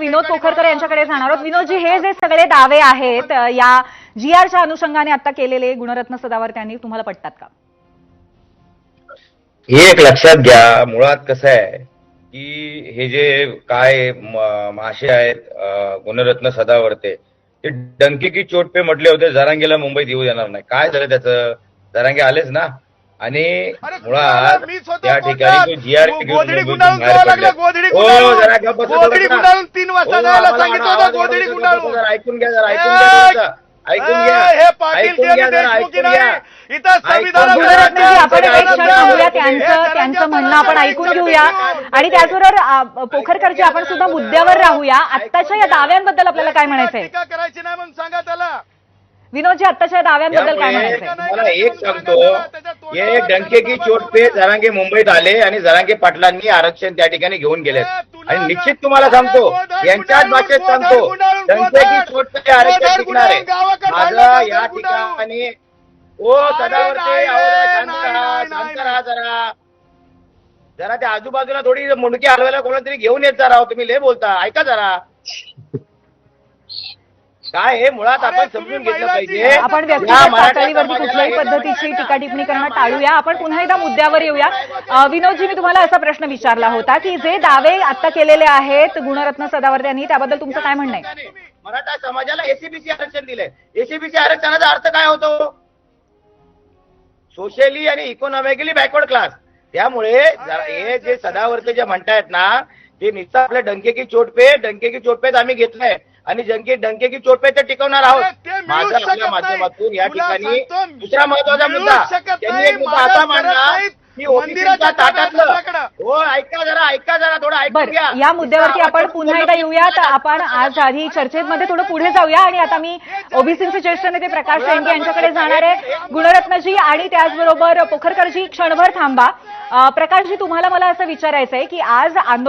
विनोद पोखरकर यांच्याकडे जाणार आहोत. विनोदजी हे जे सगळे दावे आहेत या जी आरच्या अनुषंगाने आता केलेले गुणरत्न सदावर त्यांनी तुम्हाला पटतात का? हे एक लक्षात घ्या. मुळात कसं आहे की हे जे काय मासे आहेत गुणरत्न सदावर्ते ते डंकी की चोट पे म्हटले होते. जरांगीला मुंबईत येऊ देणार नाही. काय झालं त्याचं? जरांगे आलेच ना? आणि मुळात त्या ठिकाणी गोधडी गुंडाळून गोधडी हो गुंडाळून. तीन वाजता हो, जायला सांगितलं होतं, गोधडी गुंडाळून. ऐकून घ्या जरा ऐकून घ्या घ्या. हे पाटील इथं त्यांचं म्हणणं आपण ऐकून घेऊया. आणि त्याचबरोबर अ, पोखरकरजी आपण सुद्धा मुद्द्यावर राहूया. आत्ताच्या या दाव्यांबद्दल आपल्याला काय म्हणायचंय? टीका करायची नाही म्हणून सांगा त्याला. विनोदजी आत्ताच्या दाव्यांबद्दल काय त्यामुळे म्हणायचंय? तुम्हाला एक सांगतो. हे डंके की चोट पे जरांगे मुंबईत आले आणि जरांगे पाटलांनी आरक्षण त्या ठिकाणी घेऊन गेले आणि निश्चित तुम्हाला सांगतो यांच्याच भाषेत सांगतो डंके की चोट पे आरक्षण टिकणार आहे. माझं या ठिकाणी ओ सदावरते अहो जरा शांत राहा शांत राहा जरा. जरा त्या आजूबाजूला थोडी मुंडकी हलवायला कोणाला तरी घेऊन येत जा राव तुम्ही लय बोलता. ऐका जरा. काय हे मुळात आपण समजून घेतलं पाहिजे. आपण व्यक्तिगत मराठा पातळीवरती कुठल्याही पद्धतीची टीका टिप्पणी करणं टाळूया आपण पुन्हा एकदा मुद्द्यावर येऊया. विनोदजी मी तुम्हाला असा प्रश्न विचारला होता की जे दावे आता केलेले आहेत गुणरत्न सदावर्ते यांनी त्याबद्दल तुमचं काय म्हणणं आहे? मराठा समाजाला एसीबीसी आरक्षण दिलंय. एसीबीसी आरक्षणाचा अर्थ काय होतो? सोशली आणि इकॉनॉमिकली बॅकवर्ड क्लास त्यामुळे हे जे सदावर्ते जे म्हणतायत ना ते नुसतं आपल्या डंके की चोट पे डंके की चोट पेच आम्ही घेतलंय. आणि डंके डंके की चोट पे ते टिकवणार आहोत ते मिळूच माझा शकत आपल्या नाही. माध्यमातून या ठिकाणी दुसरा महत्त्वाचा मुद्दा त्यांनी नाही. एक मुद्दा असा मांडला. की ताटातलं. हो ऐका जरा ऐका जरा थोडं ऐकून बरं घ्या या मुद्द्यावरती आपण पुन्हा एकदा येऊयात आपण आज आधी चर्चेमध्ये थोडं पुढे जाऊया आणि आता मी ओबीसीचे ज्येष्ठ नेते प्रकाश शेंडगे यांच्याकडे जाणार आहे गुणरत्नजी आणि त्याचबरोबर पोखरकरजी क्षणभर थांबा प्रकाशजी तुम्हाला मला असं विचारायचं आहे की आज आंदोलन